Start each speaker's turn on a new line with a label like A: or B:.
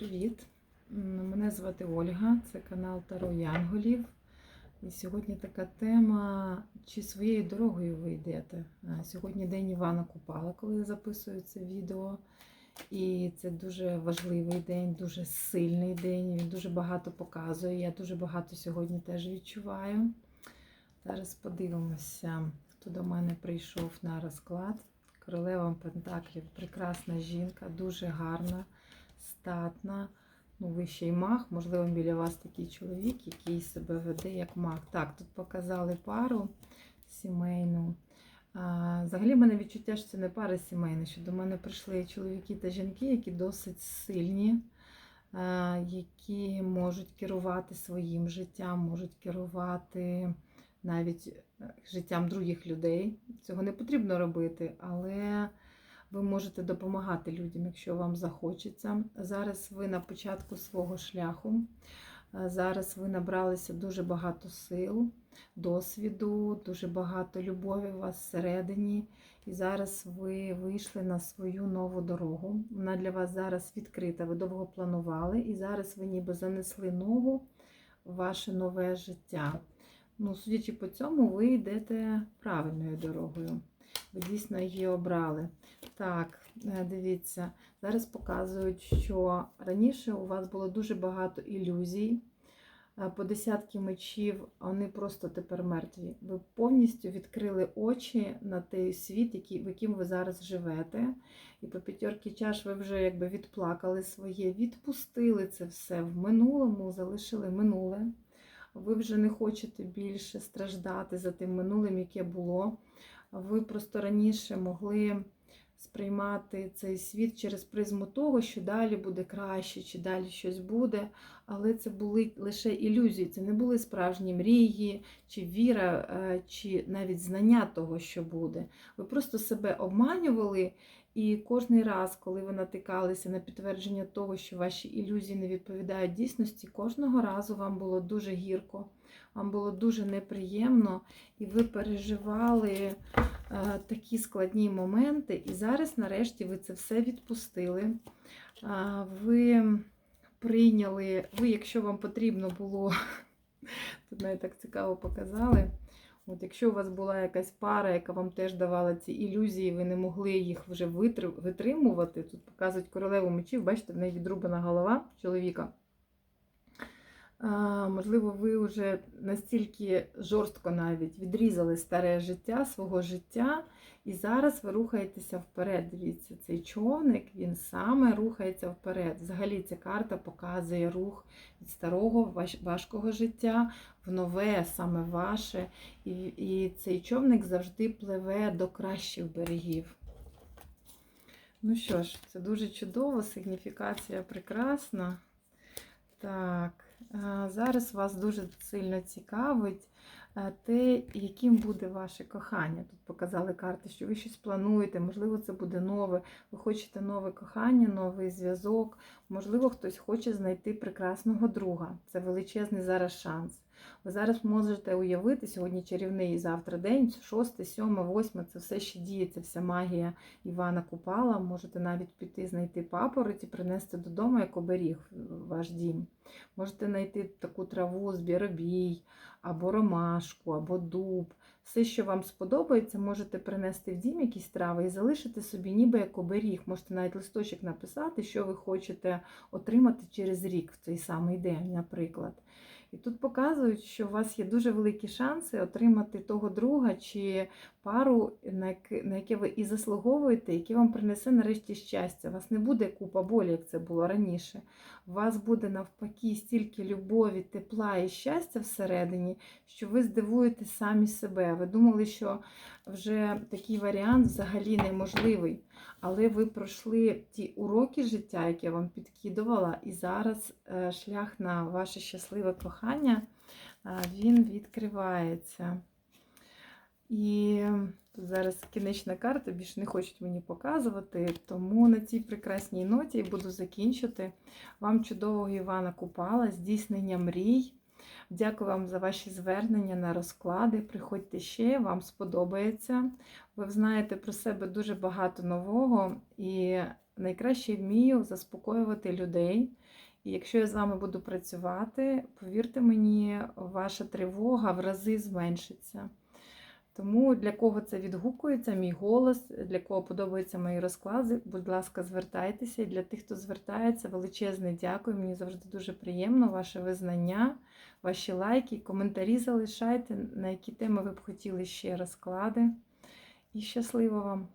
A: Привіт! Мене звати Ольга, це канал Таро Янголів. І сьогодні така тема, чи своєю дорогою ви йдете. Сьогодні день Івана Купала, коли я записую це відео. І це дуже важливий день, дуже сильний день. Він дуже багато показує. Я дуже багато сьогодні теж відчуваю. Зараз подивимося, хто до мене прийшов на розклад. Королева Пентаклів, прекрасна жінка, дуже гарна, статна. Ну, ви ще й маг, можливо, біля вас такий чоловік, який себе веде як маг. Так, тут показали пару сімейну. А, взагалі, в мене відчуття, що це не пара сімейна, що до мене прийшли чоловіки та жінки, які досить сильні, а, які можуть керувати своїм життям, можуть керувати навіть е, життям других людей. Цього не потрібно робити, але ви можете допомагати людям, якщо вам захочеться. Зараз ви на початку свого шляху. Е, Зараз ви набралися дуже багато сил, досвіду, дуже багато любові у вас всередині. І зараз ви вийшли на свою нову дорогу. Вона для вас зараз відкрита, ви довго планували, і зараз ви ніби занесли ногу в ваше нове життя. Ну, судячи по цьому, ви йдете правильною дорогою. Ви дійсно її обрали. Так, е, дивіться, зараз показують, що раніше у вас було дуже багато ілюзій. Е, По десятки мечів вони просто тепер мертві. Ви повністю відкрили очі на той світ, в яким ви зараз живете. І по п'ятерки чаш ви вже якби відплакали своє, відпустили це все в минулому, залишили минуле. Ви вже не хочете більше страждати за тим минулим, яке було. Ви просто раніше могли сприймати цей світ через призму того, що далі буде краще, чи далі щось буде. Але це були лише ілюзії, це не були справжні мрії, чи віра, е, чи навіть знання того, що буде. Ви просто себе обманювали. І кожний раз, коли ви натикалися на підтвердження того, що ваші ілюзії не відповідають дійсності, кожного разу вам було дуже гірко, вам було дуже неприємно, і ви переживали е, такі складні моменти. І зараз, нарешті, ви це все відпустили. Ви прийняли, ви, якщо вам потрібно було, тут навіть так цікаво показали. От Якщо у вас була якась пара, яка вам теж давала ці ілюзії, ви не могли їх вже витримувати. Тут показують королеву мечів, бачите, в неї відрубана голова чоловіка. Можливо, ви вже настільки жорстко навіть відрізали старе життя, свого життя, і зараз ви рухаєтеся вперед. Дивіться, цей човник, він саме рухається вперед. Взагалі ця карта показує рух від старого важкого життя в нове, саме ваше. І, і цей човник завжди пливе до кращих берегів. Ну що ж, це дуже чудово, сигніфікація прекрасна. Так, зараз вас дуже сильно цікавить те, яким буде ваше кохання. Тут показали карти, що ви щось плануєте, можливо, це буде нове. Ви хочете нове кохання, новий зв'язок. Можливо, хтось хоче знайти прекрасного друга. Це величезний зараз шанс. Ви зараз можете уявити сьогодні чарівний завтра день, 6, 7, 8, це все ще діється, вся магія Івана Купала. Можете навіть піти знайти папороть і принести додому як оберіг ваш дім. Можете знайти таку траву, збіробій, або ромашку, або дуб. Все, що вам сподобається, можете принести в дім якісь трави і залишити собі ніби як оберіг. Можете навіть листочок написати, що ви хочете отримати через рік в цей самий день, наприклад. І тут показують, що у вас є дуже великі шанси отримати того друга чи пару, на яке, ви і заслуговуєте, яке вам принесе нарешті щастя. У вас не буде купа болі, як це було раніше. У вас буде навпаки стільки любові, тепла і щастя всередині, що ви здивуєте самі себе. Ви думали, що вже такий варіант взагалі неможливий. Але ви пройшли ті уроки життя, які я вам підкидувала, і зараз е, шлях на ваше щасливе кохання е, він відкривається. І зараз кінечна карта, більше не хочуть мені показувати, тому на цій прекрасній ноті буду закінчити. Вам чудового Івана Купала, здійснення мрій. Дякую вам за ваші звернення на розклади. Приходьте ще, вам сподобається. Ви знаєте про себе дуже багато нового, і найкраще вмію заспокоювати людей. І якщо я з вами буду працювати, повірте мені, ваша тривога в рази зменшиться. Тому для кого це відгукується, мій голос, для кого подобаються мої розклади, будь ласка, звертайтеся. І для тих, хто звертається, величезне дякую. Мені завжди дуже приємно ваше визнання, ваші лайки, коментарі залишайте, на які теми ви б хотіли ще розклади. І щасливо вам!